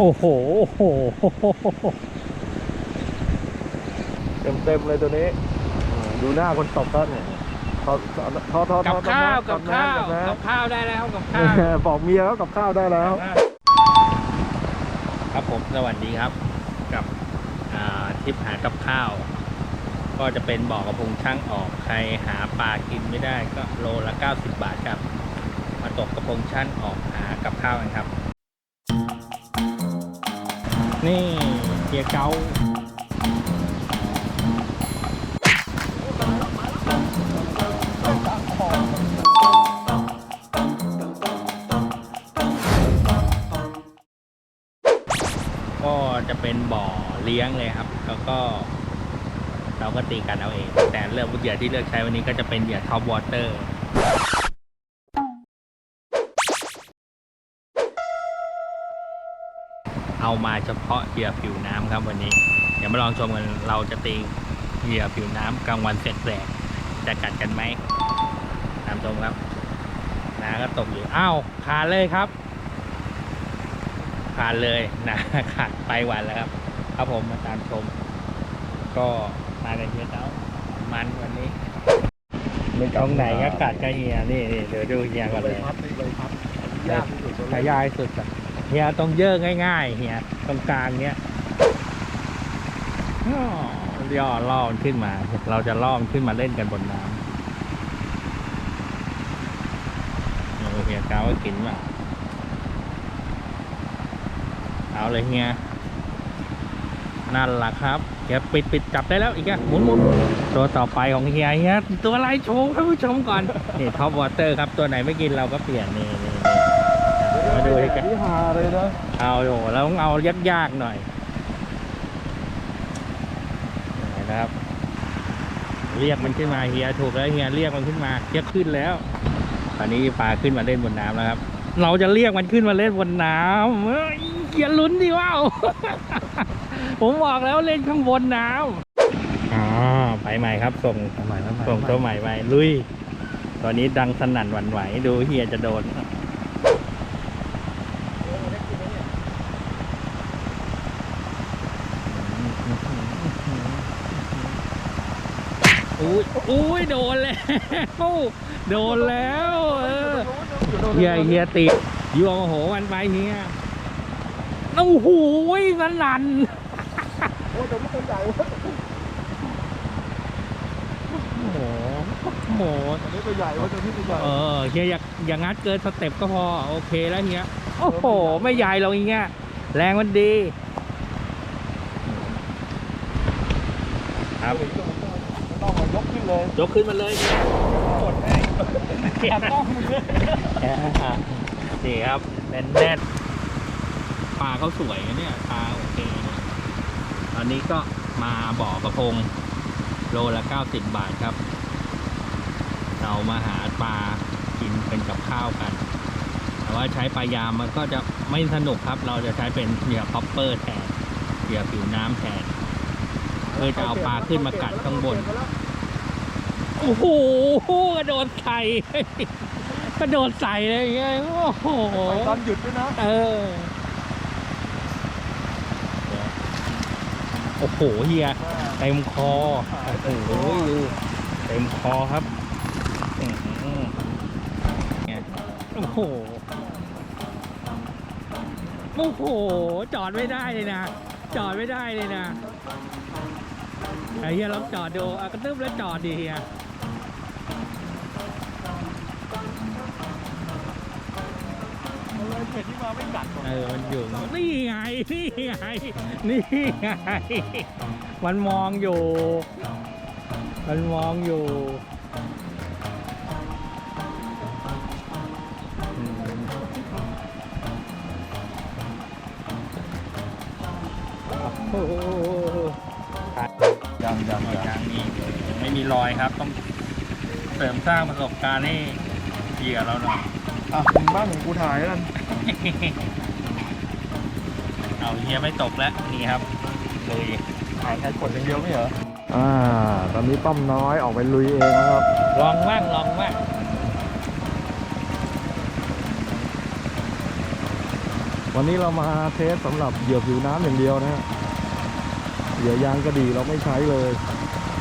โอ้โหโอ้โหเต็มเต็มเลยตัวนี้ ดูหน้าคนตบก็เนี่ยทอทอทอทอกับข้าวกับข้าวกับข้าวได้แล้วกับข้าวบอกเมียแล้วกับข้าวได้แล้ว ครับผมสวัสดีครับกับทริปหากับข้าว ก็จะเป็นบ่อกระพงช่างออกใครหาปลากินไม่ได้ก็โลละ 90 บาทครับ มาตกกระพงช่างออกหากับข้าวกันครับ นี่เกียร์เกาก็จะเป็นบ่อเลี้ยงเลยครับ แล้วก็ เราก็ตีกันเอาเอง แต่เลือกเหยื่อที่เลือกใช้วันนี้ก็จะเป็นเหยื่อท็อปวอเตอร์ เอามาเฉพาะเหยื่อผิวน้ำครับวันนี้ เดี๋ยวมาลองชมกันเราจะตีเหยื่อผิวน้ำกลางวันแสกๆจะกัดกันไหมตามตรงครับนาก็ตกอยู่อ้าวขาดเลยครับขาดเลยนะขาดไปวันแล้วครับ ครับผมมาตามชม ก็มากันเยอะแล้วมันวันนี้ไม่ตรงไหนก็กัดกับเฮียนี่นี่เดี๋ยวดูเฮียก่อนใบเลยพัดนี่ใบพัดยากที่สุดตัวขนี้ยายสุดอะ เฮียต้องเยอะง่ายๆเฮียตรงกลางเนี้ยย่อล่อมันขึ้นมา เราจะล่อมันขึ้นมาเล่นกันบนน้ำโอเฮียกาวก็กินมาเอาเลยเฮียนั่นแหละครับเฮียปิดปิดจับได้แล้วอีกอะหมุนหมุนตัวต่อไปของเฮียเฮียตัวอะไรโชว์ท่านผู้ชมก่อนนี่ท็อปวอเตอร์ครับตัวไหนไม่กินเราก็เปลี่ยนนี่นี่นี่ มาดูให้กันที่ฮาเลยนะเอาโยแล้วต้องเอายากๆหน่อยนะครับ เรียกมันขึ้นมาเฮียถูกแล้วเฮียเรียกมันขึ้นมาเรียกขึ้นแล้วตอนนี้ปลาขึ้นมาเล่นบนน้ำแล้วครับ เราจะเรียกมันขึ้นมาเล่นบนน้ำเฮ้ยเฮียลุ้นดิว้าวผมบอกแล้วเล่นข้างบนน้ำอ๋อไปใหม่ครับ ส่งทำไมทำไมส่งตัวใหม่ไปลุย ตอนนี้ดังสนั่นหวั่นไหวดูเฮียจะโดน อุ้ยอุ้ยโดนแล้วโดนแล้วเออเฮียเฮียติยวงโอโหวันไปเฮียโอ้โหสนั่นโอ้ยแต่ไม่เป็นไรเวะโอ้โหโอ้โหอันนี้ตัวใหญ่เวะตัวนี้ตัวใหญ่เออเฮียอยากอย่างงัดเกินสเต็ปก็พอ โอเคแล้วเฮียโอ้โห ไม่ใหญ่หรอกอย่างเงี้ยแรงมันดี ครับ ต้องมายกขึ้น เลยยกขึ้นมาเลยเฮียกดให้เก็บต้องมือนี่ครับแน่นแน่นๆปลาเขาสวยนะเนี่ยปลาโอเคนะตอนนี้ก็มาบ่อกระพง โลละเก้าสิบบาทครับ เรามาหาปลากินเป็นกับข้าวกัน แต่ว่าใช้ปลายามมันก็จะไม่สนุกครับ เราจะใช้เป็นเหยื่อคอปเปอร์แทนเหยื่อผิวน้ำแทนเพื่อจะเอาปลาขึ้นมากัดข้างบน โอ้โหกระโดดใส่กระโดดใส่เลยไงโอ้โหตอนหยุดด้วยนะ เออ โอ้โหเฮียเต็มคอโอ้โหเต็มคอครับโอ้โหโอ้โห จอดไม่ได้เลยนะ จอดไม่ได้เลยนะไอ้เฮียลองจอดดูอะกระตึ้มแล้วจอดดิเฮีย เลยเผ็ดที่มาไม่กัดเออมันอยู่นี่ไงนี่ไงนี่ไงมันมองอยู่ มันมองอยู่โอ้โหยังยังยังย่างนี้ยังไม่มีรอยครับ ต้องเสริมสร้างประสบการณ์ให้เหยื่อเราหน่อย อะมึงบ้างของกูถ่ายแล้วกันเอาเฮียไม่ตกแล้วนี่ครับลุยถ่ายแค่กดอย่างเดียวไม่เหรออ่า ตอนนี้ต้อมน้อยออกไปลุยเองแล้วครับ ลองบ้างลองบ้างวันนี้เรามาเทสสำหรับเหยื่อผิวน้ำอย่างเดียวนะฮะเหยื่อยางกระดีเราไม่ใช้เลย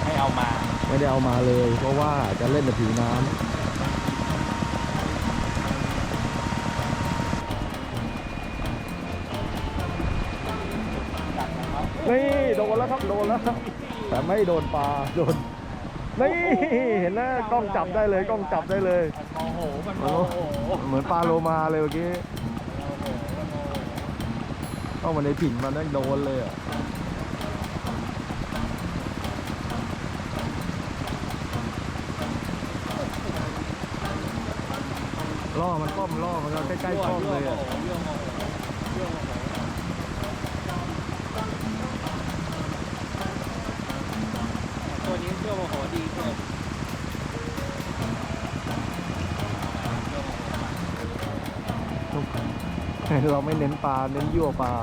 ให้เอามา ไม่ได้เอามาเลย เพราะว่าจะเล่นแต่ผิวน้ำ นี่โดนแล้วครับโดนแล้วแต่ไม่โดนปลาโดนนี่เห็นนะกล้องจับได้เลยกล้องจับได้เลยโมโหมันโมโอ้โหเหมือนปลาโลมาเลยเมื่อกี้เข้ามาในถิ่นมันนั่งโดนเลยอะล่อมันป้อมล่อมันก็ใกล้ๆป้อมเลยอะ เราไม่เน้นปลา เน้นยั่วปลา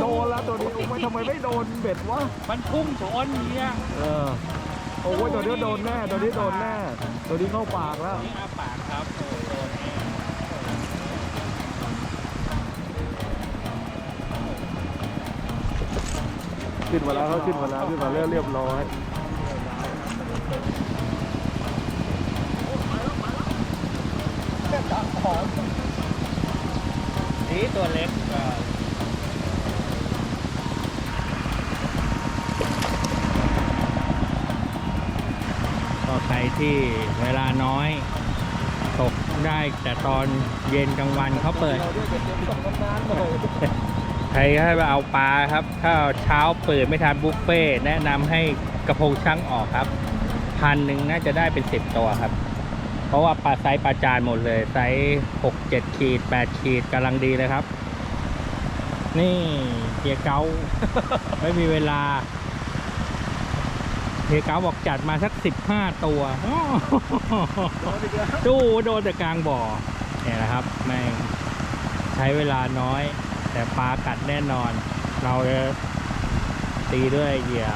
โดนแล้วตัวนี้โอ้ยทำไมไม่โดนเบ็ดวะมันพุ่งชนเนี่ยเออโอ้ยตัวนี้โดนแน่ตัวนี้โดนแน่ตัวนี้เข้าปากแล้วนี่อาปากครับโอ้โดนแน่ขึ้นมาแล้วเขาขึ้นมาแล้วขึ้นมาเรียบเรีย บร้อยนี่ตัวเล็กก็ก็ใครที่เวลาน้อย ตกได้แต่ตอนเย็นกลางวันเขาเปิด ใครให้มาเอาปลาครับ ถ้าเช้าเปิดไม่ทานบุฟเฟ่ต์แนะนำให้กระพงช่างออกครับพันหนึ่งน่าจะได้เป็นสิบตัวครับ เพราะว่าปลาไซส์ปลาจานหมดเลยไซส์หกเจ็ดขีดแปดขีดกำลังดีเลยครับ นี่เฮียเกาไม่มีเวลาเฮียเกาบอกจัดมาสักสิบห้าตัวอ้อดูโดนแต่กลางบ่อ เนี่ยนะครับ แม่งใช้เวลาน้อย แต่ปลากัดแน่นอน เราจะตีด้วยเหยื่อ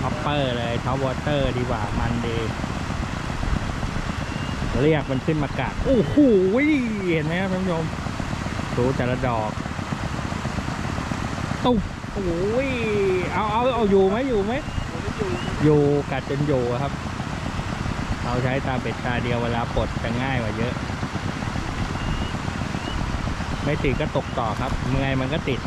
ท็อปเปอร์เลยท็อปวอเตอร์ดีกว่ามันดี เรียกมันขึ้นมากัดโอ้โหเห็นไหมครับท่านผู้ชมดูแต่ละดอกตุ๊บโอ้ยเอาเอาเอาอยู่ไหมอยู่ไหมอยู่กัดจนอยู่ครับ เราใช้ตาเป็ดตาเดียวเวลาปลดจะง่ายกว่าเยอะ ไม่ติดก็ตกต่อครับยังไงมันก็ติด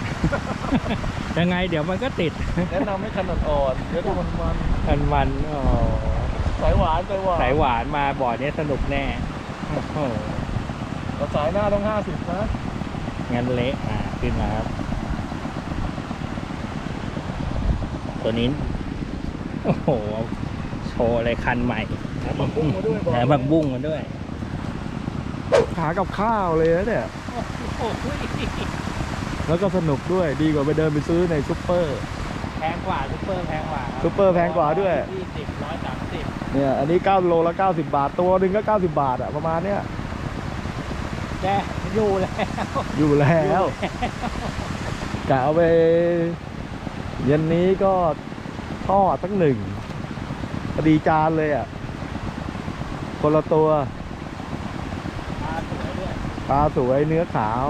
ยังไงเดี๋ยวมันก็ติด แนะนำให้ขนาดอ่อนเดี๋ยวดูมันมันมันมันอ๋อ สายหวานสายหวานสายหวานมาบ่อนี้สนุกแน่โอ้โหแต่สายหน้าต้องห้าสิบนะงั้นเละอ่าขึ้นมาครับ ตัวนี้ โอ้โห โชว์อะไรคันใหม่แถมผักบุ้งมาด้วยแถมผักบุ้งมาด้วยขากับข้าวเลยนะเนี่ยโอ้โหแล้วก็สนุกด้วยดีกว่าไปเดินไปซื้อในซุปเปอร์ แพงกว่าซุปเปอร์แพงกว่าคบซุปเปอร์แพงกว่าด้วยยี่สิบร้อยสามสิบ เนี่ยอันนี้9โลละ90 บาท ตัวหนึ่งก็ 90 บาทอะประมาณเนี้ยแกอยู่แล้วอยู่แล้วกะเอาไปเย็นนี้ก็ทอดสักหนึ่งพอดีจานเลยอะ คนละตัวปลาสวยด้วยปลาสวยเนื้อขาว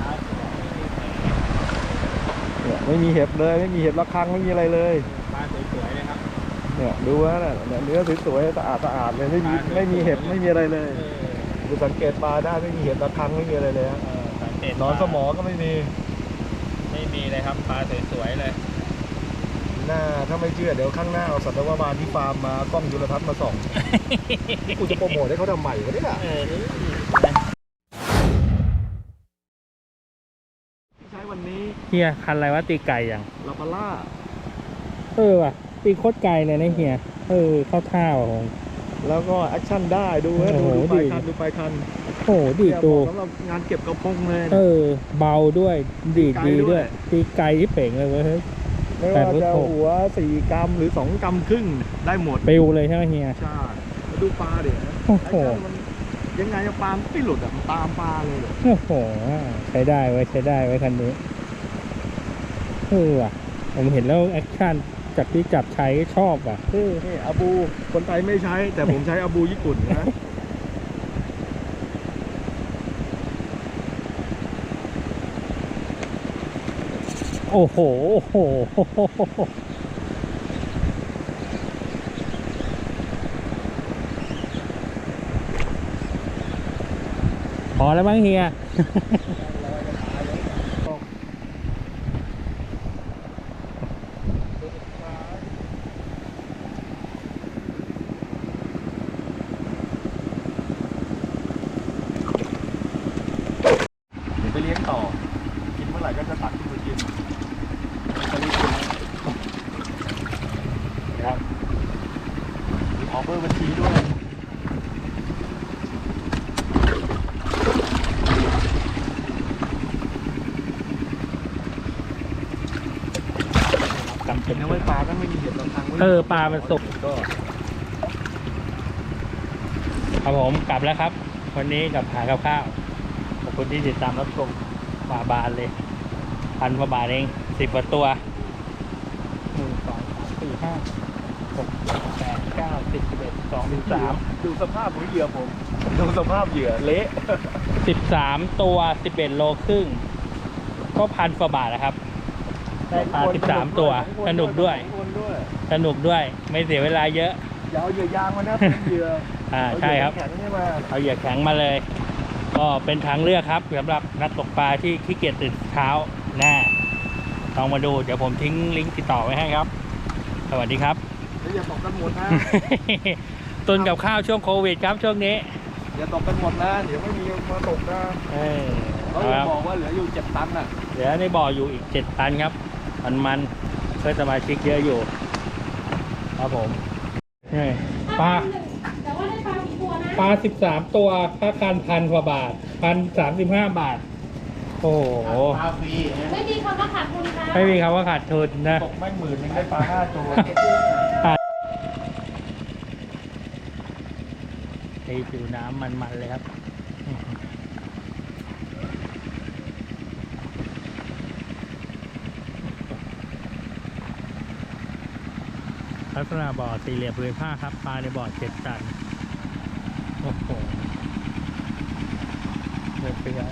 ปลาสวยไม่มีแผลเนี่ยไม่มีเห็บเลย ไม่มีเห็บระคังไม่มีอะไรเลย เนี่ยดูว่าน่ะเนี่ยเนื้อสวยๆสะอาดสะอาดเลยไม่มีไม่มีเห็บไม่มีอะไรเลยเออดูสังเกตปลาได้ไม่มีเห็บระคังไม่มีอะไรเลยฮะเออสังเกตหนอนสมอก็ไม่มี ไม่มีเลยครับปลาสวยๆเลยหน้าถ้าไม่เชื่อเดี๋ยวข้างหน้าเอาสัตวบาลที่ฟาร์มมากล้องจุลทรรศน์มาส่องนี่กูจะโปรโมทให้เขาทำใหม่วะเนี่ยเออใช้วันนี้เฮียคันอะไรวะตีไก่ยังลาปาล่าเออว่ะ ตีโคตรไกลเลยนะเฮียเออเข้าท่าว่ะผมแล้วก็แอคชั่นได้ดูนะโอ้ดูโหดูไปดีคันดูไปคันโอ้โหดีดเนี่ยตูเหมาะสำหรับงานเก็บกระพงเลย เออ เบาด้วยดีดไกลดีด้ด้ววยยตีไกลที่เป่งเลยเว้ยเฮ้ยไม่แปว่าดฟุตจะหก หัวสี่กรัมหรือสองกรัมครึ่งได้หมดปิวเลยใช่ไหมเฮีย ใช่แล้วดูปลาเดี๋ยวโอ้โหมันยังไงอะปลามันไม่หลุดอะมันตามปลาเลยอะโอ้โห ใช้ได้ไว้ยใช้ได้ไว้ยคันนี้เออว่ะผมเห็นแล้วแอคชั่น จากที่จับใช้ชอบอะนี่อาบูคนไทยไม่ใช้ แต่ผมใช้อาบูญี่ปุ่นนะโอ้โหโอ้โหพอแล้วมั้งเฮีย ออปลามันสุกก็ครับผมกลับแล้วครับ วันนี้กับหากับข้าวขอบคุณที่ติดตามรับชมปลาบานเลย พันกว่าบาทเองสิบกว่าตัวหนึ่งสองสามสี่ห้าหกเจ็ดแปดเก้าสิบสิบเอ็ดสองสิบสามดูสภาพของเหยื่อผม ดูสภาพเหยื่อเละสิบสามตัวสิบเอ็ดโลครึ่ง ก็พันกว่าบาทนะครับได้ ปลาสิบสามตัว สนุกด้วยคนด้วย สนุกด้วย ไม่เสียเวลาเยอะอย่าเอาเหยื่อยางมานะเป็นเหยื่ออ่าใช่ครับ เอาเหยื่อแข็งนี่มาเอาเหยื่อแข็งมาเลย ก็เป็นทางเลือกครับสำหรับนักตกปลาที่ขี้เกียจตื่นเช้าแน่ลองมาดู เดี๋ยวผมทิ้งลิงก์ติดต่อไว้ให้ครับ สวัสดีครับ แล้วอย่าตกกันหมดนะ ตุนกับข้าวช่วงโควิดครับช่วงนี้ อย่าตกกันหมดนะ เดี๋ยวไม่มีมาตกนะเออเขาเอาจะครับบอกว่าเหลืออยู่เจ็ดตันน่ะ เดี๋ยวในบ่ออยู่อีกเจ็ดตันครับ มันมันๆเพื่อนสมาชิกเยอะอยู่ ครับผมนี่ปลาแต่ว่าได้ปลากี่ตัวนะปลาสิบสามตัวค่าคันพันกว่าบาทพันสามสิบห้าบาท โอ้โหปลาฟรีไม่มีคำว่าขาดทุนค่ะไม่มีคำว่าขาดทุนนะตกแม่งหมื่นนึงได้ปลาห้าตัวไอผิวน้ำมันๆเลยครับ กษณะบ่อสี่เหลี่ยมผืนผ้าครับปลาในบ่อเจ็ดตัน โอ้โหเดือดเปรี้ยว